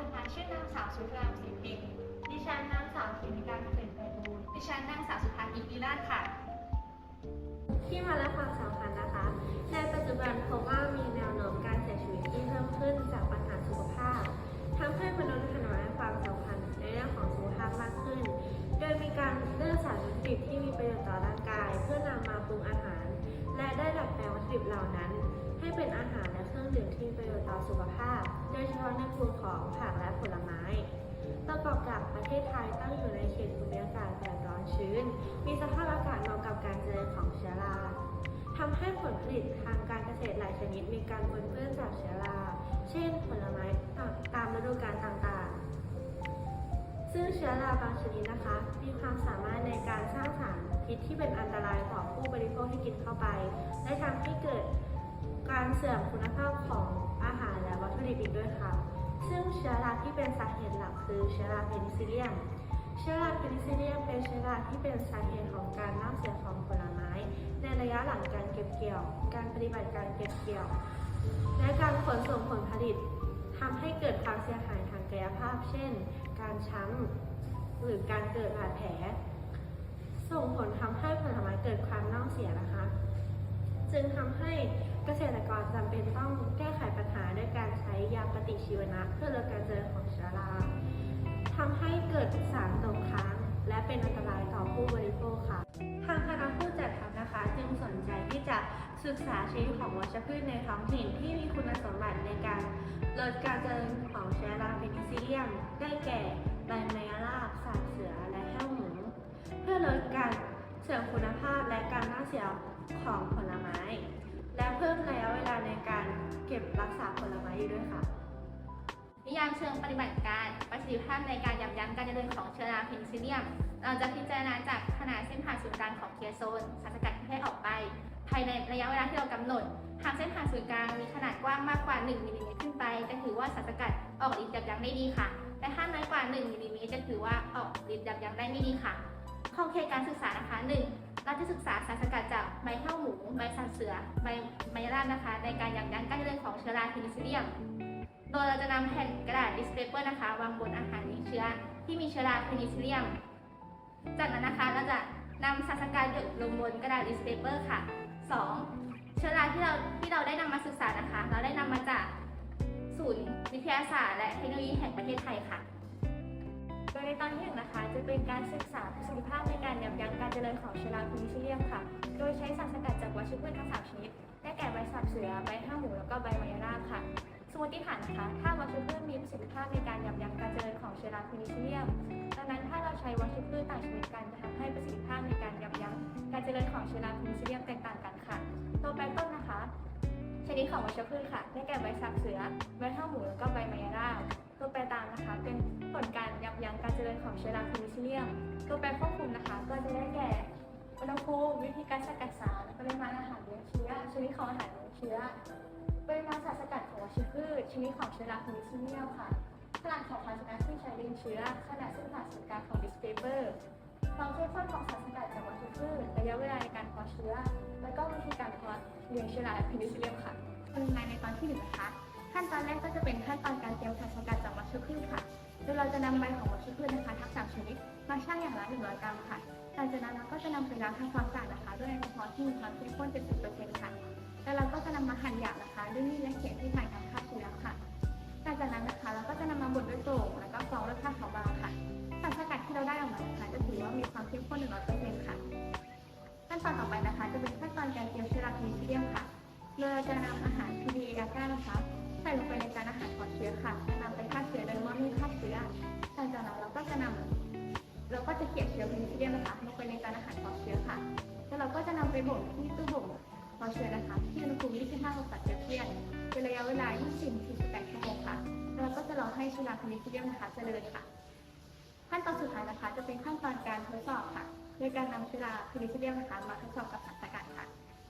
นะคะชื่อนางสาวสุรามศรีเพ็งดิฉันนางสาวธินิการเกษตรไพบูลย์ดิฉันนางสาวสุภากิจวิราชค่ะ ที่มาและความสำคัญนะคะ ในปัจจุบันพบว่ามีแนวโน้มการเสียชีวิตที่เพิ่มขึ้นจากปัญหาสุขภาพทำให้มนุษย์หันมาให้ความสำคัญในเรื่องของสุขภาพมากขึ้น โดยมีการเลือกสารวัตถุดิบที่มีประโยชน์ต่อร่างกาย เพื่อนำมาปรุงอาหาร และได้ดัดแปลงวัตถุดิบเหล่านั้น ให้เป็นอาหารและเครื่องดื่มที่มีประโยชน์ต่อสุขภาพ ยเฉพาะในกลุ่มของผักและผลไม้ประกอบกับประเทศไทยตั้งอยู่ในเขตภูมิอากาศแปรปรวนชื้น มีสภาพอากาศเหมาะกับการเจริญของเชื้อราทำให้ผลผลิตทางการเกษตรหลายชนิดมีการปนเปื้อนจากเชื้อรา เช่น ผลไม้ตามฤดูกาลต่างๆ ซึ่งเชื้อราบางชนิดนะคะ มีความสามารถในการสร้างสารพิษที่เป็นอันตรายต่อผู้บริโภคที่กินเข้าไป และทำให้เกิด การเสื่อมคุณภาพของอาหารและวัตถุดิบอีกด้วยค่ะ ซึ่งเชื้อราที่เป็นสาเหตุหลักคือเชื้อราเพนิซิลเลียม เชื้อราเพนิซิลเลียมเป็นเชื้อราที่เป็นสาเหตุของการเน่าเสียของผลไม้ ในระยะหลังการเก็บเกี่ยว การปฏิบัติการเก็บเกี่ยว และการขนส่งผลผลิตทำให้เกิดความเสียหายทางกายภาพ เช่น การช้ำหรือการเกิดบาดแผล ส่งผลทำให้ผลไม้เกิดความเน่าเสียนะคะ จึงทำให้ เกษตรกรจำเป็นต้องแก้ไขปัญหาด้วยการใช้ยาปฏิชีวนะเพื่อลดการเจริญของเชื้อราทำให้เกิดสารตกค้าง และเป็นอันตรายต่อผู้บริโภคค่ะ ทางคณะผู้จัดทำนะคะ จึงสนใจที่จะศึกษาชนิดของวัชพืชในท้องถิ่นที่มีคุณสมบัติในการลดการเจริญของเชื้อราเพนิซิลเลียม ได้แก่ใบไมยราบสาบเสือและแห้วหมู เพื่อลดการเสื่อมคุณภาพและการน่าเสียของผลไม้ ยามเชิงปฏิบัติการประสิทธิภาพในการยับยั้งการเจริญของเชื้อราเพนิซิลเลียม เราจะพิจารณาจากขนาดเส้นผ่านศูนย์กลางของเคียโซนสารสกัดที่ให้ออกไป ภายในระยะเวลาที่เรากำหนด หากเส้นผ่านศูนย์กลางมีขนาดกว้างมากกว่า 1มิลลิเมตรขึ้นไป จะถือว่าสารสกัดออกฤทธิ์ยับยั้งได้ดีค่ะ แต่ถ้าน้อยกว่า 1มิลลิเมตรจะถือว่าออกฤทธิ์ยับยั้งได้ไม่ดีค่ะข้อเขตการศึกษานะคะ 1. เราจะศึกษาสารสกัดจากใบเท้าหมู ใบสันเสือ ใบไมราบนะคะ ในการยับยั้งการเจริญของเชื้อราเพนิซิลเลียม โดยเราจะนำแผ่นกระดาษดิสเพเปอร์นะคะวางบนอาหารมีเชื้อที่มีเชื้อราเพนิซิลเลียม จากนั้นนะคะเราจะนำสารสกัดหยดลงบนกระดาษดิสเพเปอร์ค่ะ 2. เชื้อราที่เราที่เราได้นำมาศึกษานะคะ เราได้นำมาจากศูนย์วิทยาศาสตร์ และเทคโนโลยีแห่งประเทศไทยค่ะ โดยในตอนที่หนึ่งนะคะ จะเป็นการศึกษาประสิทธิภาพในการยับยั้งการเจริญของเชื้อราพินิซิเลียมค่ะ โดยใช้สารสกัดจากวัชพืชทั้งสามชนิดได้แก่ใบสับเสือใบห้าหมูแล้วก็ใบมายราค่ะ สมมติฐานนะคะถ้าวัชพืชมีประสิทธิภาพในการยับยั้งการเจริญของเชื้อราพินิซิเลียมดังนั้นถ้าเราใช้วัชพืชต่างชนิดกันจะทำให้ประสิทธิภาพในการยับยั้งการเจริญของเชื้อราพินิซิเลียมแตกต่างกันค่ะตัวแปรต้นนะคะ ชนิดของวัชพืชค่ะได้แก่ใบสับเสือใบห้าหมูแล้วก็ใบมายาราตัวแปรตามนะคะ เป็นผลการยับยั้งการเจริญของเชื้อราเพนิซิเลียมตัวแปรควบคุมนะคะ ก็จะได้แก่อุณหภูมิวิธีการสกัดสารปริมาณอาหารเลี้ยงเชื้อชนิดของอาหารเลี้ยงเชื้อ ปริมาณสารสกัดของวัชพืชชนิดของเชื้อราเพนิซิเลียมค่ะ ขนาดของภาชนะที่ใช้เลี้ยงเชื้อ ขนาดเส้นผ่านศูนย์กลางของดิสเพเปอร์ความเข้มข้นของสารสกัดจากวัชพืชระยะเวลาในการเพาะเชื้อ แล้วก็วิธีการเพาะเลี้ยงเชื้อราเพนิซิลเลียมค่ะปริมาณในตอนที่หนึ่งนะคะ ขั้นตอนแรกก็จะเป็นขั้นตอนการเตรียมสารสกัดจากวัชพืชค่ะ โดยเราจะนำใบของวัชพืชนะคะทั้งสามชนิดมาชั่งอย่างละ100กรัมค่ะหลังจากนั้นเราก็จะนำไปล้างทำความสะอาดนะคะ ด้วยแอลกอฮอล์ที่มีความเข้มข้น70%ค่ะ แล้วเราก็จะนำมาหั่นหยาบนะคะด้วยมีดและเขียงที่ผ่านการฆ่าเชื้อค่ะหลังจากนั้นนะคะเราก็จะนำมาบดด้วยโป่งแล้วก็กรองด้วยผ้าขาวบางค่ะสารสกัดที่เราได้ออกมานะคะจะถือว่ามีความเข้มข้น100%ค่ะขั้นตอนต่อไปนะคะ จะเป็นขั้นตอนการเตรียมเชื้อราเพนิซิลเลียมค่ะโดยเราจะนำอาหาร PDA อาก้านะคะใส่ลงไปในจานอาหารปลอดเชื้อค่ะแล้วนำไปฆ่าเชื้อโดยมอมีฆ่าเชื้อหลังจากนั้นเราก็จะนำเราก็จะเก็บเชื้อเพนิซิลเลียมนะคะลงไปในจานอาหารปลอดเชื้อค่ะ แล้วเราก็จะนำไปบ่มที่ตู้บ่ม ปลอเชื้อนะคะที่อุณหภูมิ 25 องศาเซลเซียสเป็นระยะเวลา20-48 ชั่วโมงค่ะแล้วเราก็จะรอให้เชื้อราเพนิซิเลียมนะคะเจริญค่ะ ขั้นตอนสุดท้ายนะคะจะเป็นขั้นตอนการทดสอบค่ะโดยการนำเชื้อราเพนิซิเลียมนะคะมาทดสอบกับสารสกัดค่ะ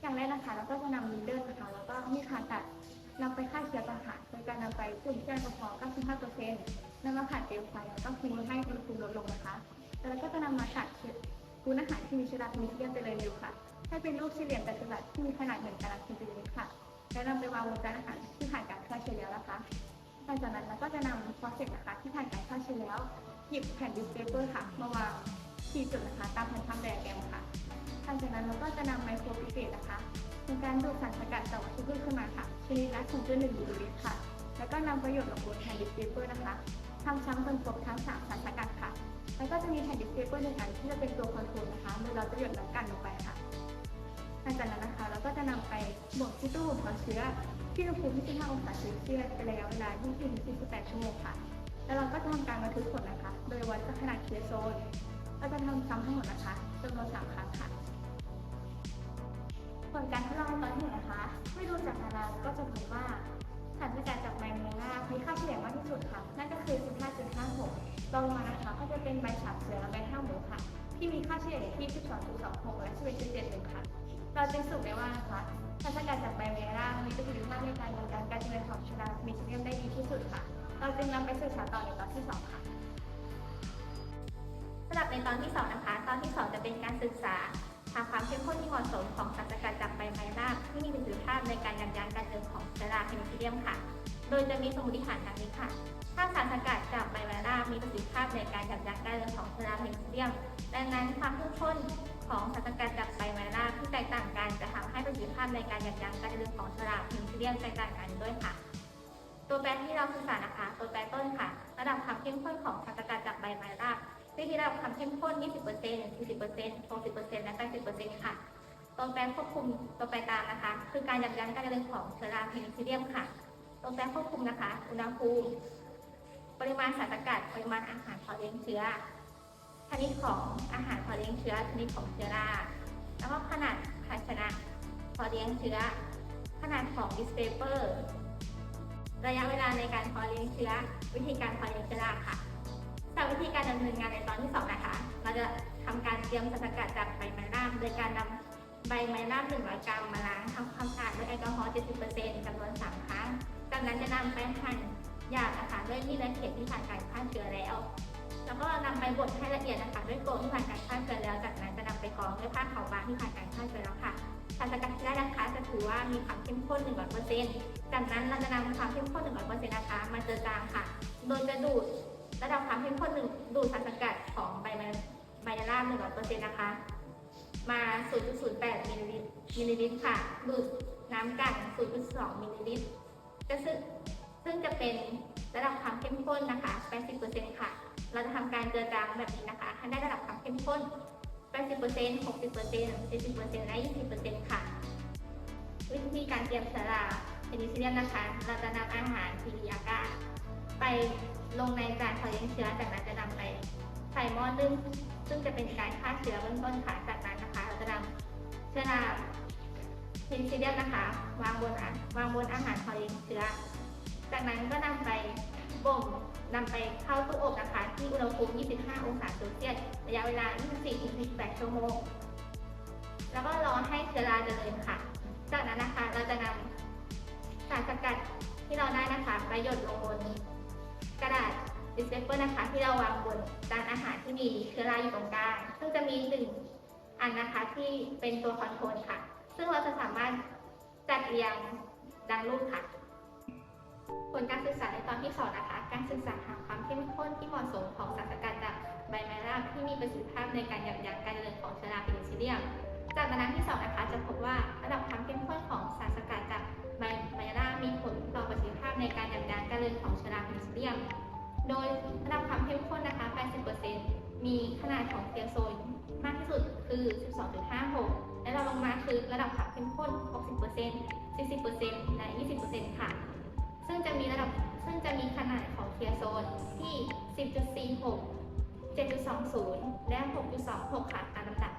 อย่างแรกนะคะเราก็จะนำนีเดิลนะคะแล้วก็มีดผ่าตัดนำไปฆ่าเชื้อก่อนค่ะโดยการนำไปจุ่มแก้แอลกอฮอล์95%นำมาผ่านเปลวไฟแล้วก็คุมให้อุณหภูมิลดลงนะคะ แล้วก็จะนำมาตัดเชื้อ ปูนอาหารที่มีชื้อราเพนิซิลเลียมเจริญอยู่ค่ะ ให้เป็นรูปสี่เหลี่ยมจัตุรัสที่มีขนาดเหนึ่งตารางเซนติเมตรค่ะ แล้วนำไปวางบนจานอาหารที่ผ่านการฆ่าเชื้อแล้วนะคะหลังจากนั้นเราก็จะนำฟอสเฟตนะคะที่ผ่านการฆ่าเชื้อแล้วหยิบแผ่นดิสเปเปอร์ค่ะ มาวางที่จุดนะคะ ตามแผนทำไดอะแกรมค่ะหลังจากนั้นเราก็จะนำไมโครพิเศษนะคะในการดูดสารสกัดจากวัตถุพืชขึ้นมาค่ะชนิดละ0.1มิลลิลิตรค่ะ แล้วก็นำประโยชน์ลงบนแผ่นดิสเปเปอร์นะคะทำซ้ำจนครบทั้งสามสารสกัดค่ะ แล้วก็จะมีแผ่นดิสเปเปอร์หนึ่งอันที่จะเป็นตัวคอนโทรลนะคะโดยเราจะหยดน้ำกันลงไปค่ะหลังจากนั้นนะคะ เราก็จะนำไปบดที่ตู้อบความเชื้อที่อุณหภูมิ25องศาเซลเซียสเป็นระยะเวลา20-48 ชั่วโมงค่ะ แล้วเราก็จะทำการบันทึกผลนะคะ โดยวัดจากขนาดเคโซนเราจะทำซ้ำทั้งหมดนะคะจำนวนสามครั้งค่ะผลการทดลองตอนที่หนึ่งนะคะ ไม่ดูจากนานาก็จะพบว่า สารสกัดจากใบเมลามีค่าเฉลี่ยมากที่สุดค่ะ นั่นก็คือ 15.56รองลงมานะคะก็จะเป็นใบฉาบเสือและใบข้าวหมูค่ะ ที่มีค่าเฉลี่ยอยู่ที่ 12.26 และ11.71ค่ะ เราจึงสรุปได้ว่านะคะสารสกัดจากใบเมลามีประสิทธิภาพในการยับยั้งการเจริญของชื้อรามีเซียมได้ดีที่สุดค่ะ เราจึงนำไปศึกษาต่อในตอนที่สองค่ะสำหรับในตอนที่ 2 นะคะ ตอนที่ 2 จะเป็นการศึกษา หาความเข้มข้นที่เหมาะสมของสารสกัดจากใบไม้รากที่มีประสิทธิภาพในการยับยั้งการเจริญของเชื้อราเพนิซิลเลียมค่ะ โดยจะมีสมมติฐานดังนี้ค่ะ ถ้าสารสกัดจากใบไม้รากมีประสิทธิภาพในการยับยั้งการเจริญของเชื้อราเพนิซิลเลียม ดังนั้นความเข้มข้นของสารสกัดจากใบไม้รากที่แตกต่างกันจะทำให้ประสิทธิภาพในการยับยั้งการเจริญของเชื้อราเพนิซิลเลียมแตกต่างกันด้วยค่ะตัวแปรที่เราศึกษานะคะ ตัวแปรต้นค่ะ ระดับความเข้มข้นของสารสกัดจากใบไม้ราก ที่ระดับความเข้มข้น 20% 40% 60%และ80%ค่ะ ตัวแปรควบคุมตัวแปรตามนะคะ คือการยับยั้งการเจริญของเชื้อราเพนิซิลเลียมค่ะ ตัวแปรควบคุมนะคะ อุณหภูมิ ปริมาณสารสกัด ปริมาณอาหารพอเลี้ยงเชื้อ ชนิดของอาหารพอเลี้ยงเชื้อ ชนิดของเชื้อรา แล้วก็ขนาดภาชนะพอเลี้ยงเชื้อ ขนาดของดิสเปเปอร์ ระยะเวลาในการพอเลี้ยงเชื้อ วิธีการพอเลี้ยงเชื้อราค่ะ จากวิธีการดำเนินงานในตอนที่ 2 นะคะ เราจะทำการเตรียมสารสกัดจากใบไม้ร่ามโดยการนำใบไม้ร่าม100 กรัมมาล้างทำความสะอาดด้วยแอลกอฮอล์ 70%จำนวน 3 ครั้ง จากนั้นจะนำไปหั่นหยาบนะคะด้วยมีดและเข็มที่ผ่านการฆ่าเชื้อแล้ว แล้วก็นำไปบดให้ละเอียดนะคะด้วยโกลที่ผ่านการฆ่าเชื้อแล้ว จากนั้นจะนำไปกรองด้วยผ้าขาวบางที่ผ่านการฆ่าเชื้อแล้วค่ะสารสกัดที่ได้นะคะจะถือว่ามีความเข้มข้น 100%จากนั้นเราจะนำความเข้มข้น 100%นะคะมาเจอจางค่ะ โดยจะดูด ระดับความเข้มข้นหนึ่งดูดสารสกัดของใบไม้ใบยาล่า100%นต์นะคะ มา 0.08มิลลิลิตรมิลลิลิตรค่ะ ดูดน้ำกัน 0.2มิลลิลิตรจะซึ่งซึ่งจะเป็นระดับความเข้มข้นนะคะ 80%ค่ะ เราจะทำการเจือจางแบบนี้นะคะ ให้ได้ระดับความเข้มข้น 80% 60% 70%และ 20%ค่ะ วิธีการเตรียมเชื้อราเพนิซิเลียมนะคะ เราจะนำอาหารทีดีอากาไป ลงในจานเพาเลี้ยงเชื้อจากนั้นจะนำไปใส่หม้อนึ่งซึ่งจะเป็นการฆ่าเชื้อเบื้องต้นค่ะจากนั้นนะคะ เราจะนำเชื้อราเพนิซิเลียมนะคะ วางบนวางบนอาหารเพาเลี้ยงเชื้อ จากนั้นก็นำไปบ่มนำไปเข้าตู้อบนะคะ ที่อุณหภูมิ 25 องศาเซลเซียสระยะเวลา 24-48ชั่วโมง แล้วก็รอให้เชื้อราเจริญค่ะ จากนั้นนะคะเราจะนำสารสกัดที่เราได้นะคะไปหยดลงบน ดิสเปเปอร์นะคะ ที่เราวางบนจานอาหารที่มีเชื้อราอยู่ตรงกลางซึ่งจะมีหนึ่งอันนะคะที่เป็นตัวคอนโทรลค่ะ ซึ่งเราจะสามารถจัดเรียงดังรูปค่ะ ผลการศึกษาในตอนที่สองนะคะ การศึกษาหาความเข้มข้นที่เหมาะสมของสารสกัดจากใบไม้รากที่มีประสิทธิภาพในการยับยั้งการเจริญของเชื้อราเพนิซิลเลียมจากบรรทัดที่2นะคะจะพบว่าระดับความเข้มข้นของสารสกัดจากใบไมล่ามีผลต่อประสิทธิภาพในการยับยั้งการเจริญของเชื้อราเพนิซิลเลียม โดยระดับความเข้มข้นนะคะ 80%มีขนาดของเทียโซนมากที่สุดคือ 12.56 และเราลงมาคือระดับความเข้มข้น 60% 40%และ 20%ค่ะ ซึ่งจะมีระดับซึ่งจะมีขนาดของเทียโซนที่ 10.46 7.20 และ 6.26 ค่ะตามลำดับ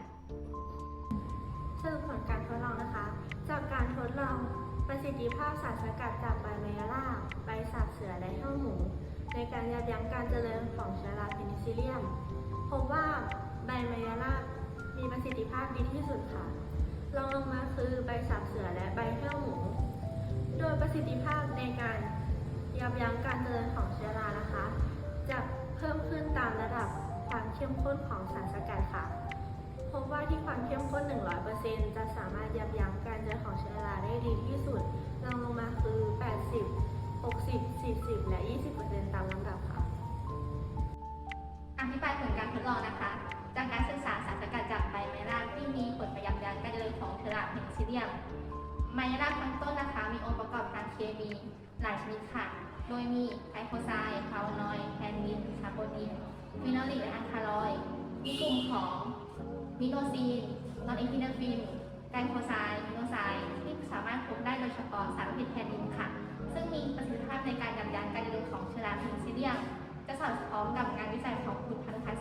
สรุปผลการทดลองนะคะ จากการทดลองประสิทธิภาพสารสกัดจากใบไมยล่าใบ ในการยับยั้งการเจริญของเชื้อราเพนิซิลเลียม พบว่าใบไมยาลามีประสิทธิภาพดีที่สุดค่ะรองลงมาคือใบสาบเสือและใบเท่าหมู โดยประสิทธิภาพในการยับยั้งการเจริญของเชื้อรานะคะ จะเพิ่มขึ้นตามระดับความเข้มข้นของสารสกัดค่ะ พบว่าที่ความเข้มข้น 100%จะสามารถยับยั้งการเจริญของเชื้อราได้ดีที่สุดรองลงมาคือ 80 60 40 และ 20%ตามลำดับค่ะ อธิบายผลการทดลองนะคะ จากการศึกษาสารสกัดจากใบไม้รากที่มีผลไปยับยั้งการเจริญของเชื้อราเพนิซิเลียม ไม้รากทั้งต้นนะคะ มีองค์ประกอบทางเคมีหลายชนิดค่ะ โดยมีไกลโคไซด์ฟลาโวนอยด์แทนนินคาร์โบนินฟีนอลิกและอัลคาลอยด์มีกลุ่มของมิโนซีนนอนเอทินาฟินไกลโคไซด์มิโนไซด์ที่สามารถพบได้โดยเฉพาะสารพิษแทนนินค่ะ ซึ่งมีประสิทธิภาพในการยับยั้งการเจริญของเชื้อราเพนิซิลเลียมจะสอดคล้องกับงานวิจัยของคุณพันธพัฒ